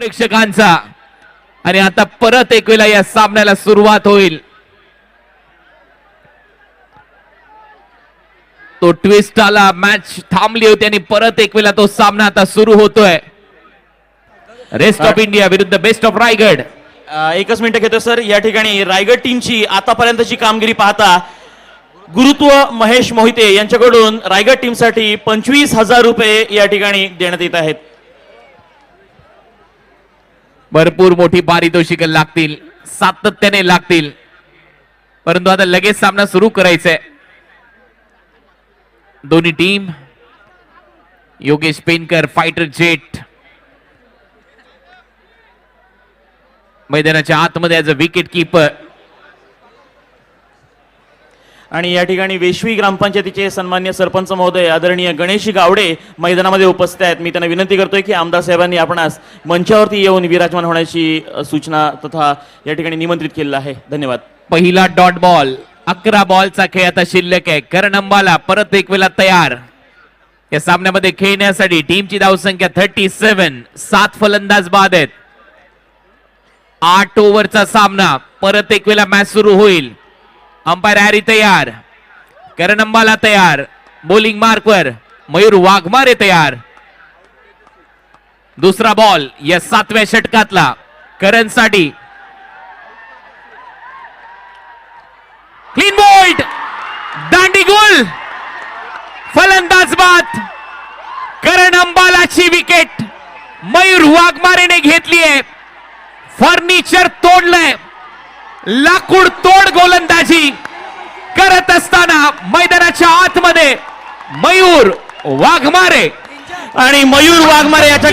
प्रेक्षकांचा. आणि आता परत एक वेळा या सामन्याला सुरुवात होईल. तो ट्विस्ट आला मॅच थांबली होती आणि परत एक वेळा तो सामना आता सुरू होतोय. रेस्ट ऑफ इंडिया विरुद्ध बेस्ट ऑफ रायगड. एकच मिनिट घेतो सर. या ठिकाणी रायगड टीमची आतापर्यंतची कामगिरी पाहता गुरुत्व महेश मोहिते यांच्याकडून रायगड टीमसाठी पंचवीस हजार रुपये या ठिकाणी देण्यात येत आहेत. भरपूर मोठी पारितोषिक लागतील सातत्याने लागतील. परंतु आता लगेच सामना सुरू करायचा आहे दोन्ही team Yogesh Penkar fighter jet. मैदानाच्या आतमध्ये ॲज अ विकेट किपर आणि या ठिकाणी वेशवी ग्रामपंचायतीचे सन्मान्य सरपंच महोदय आदरणीय गणेश गावडे मैदानामध्ये उपस्थित आहेत. मी त्यांना विनंती करतोय की आमदार साहेबांनी आपणास मंचावरती येऊन विराजमान होण्याची सूचना तथा या ठिकाणी निमंत्रित केलेलं आहे. धन्यवाद. पहिला डॉट बॉल अकरा बॉलचा खेळ आता शिल्लक आहे. कर्णंबाला परत एक वेळा तयार. या सामन्यामध्ये खेळण्यासाठी टीमची धावसंख्या थर्टी सेव्हन सात फलंदाज बाद आहेत. आठ ओव्हरचा सामना परत एक वेळा मॅच सुरू होईल. अंपायर हॅरी तयार. करण अंबाला तयार. बॉलिंग मार्कवर मयूर वाघमारे तयार. दुसरा बॉल या सातव्या षटकातला. करणसाठी क्लीन बोल्ट दांडी गोल. फलंदाज बाद. करण अंबालाची विकेट मयूर वाघमारेने घेतली आहे फर्निचर तोड. लाकूड तोड गोलंदाजी करत असताना मैदानाच्या आतमध्ये मयूर वाघमारे आणि मयूर वाघमारे याच्या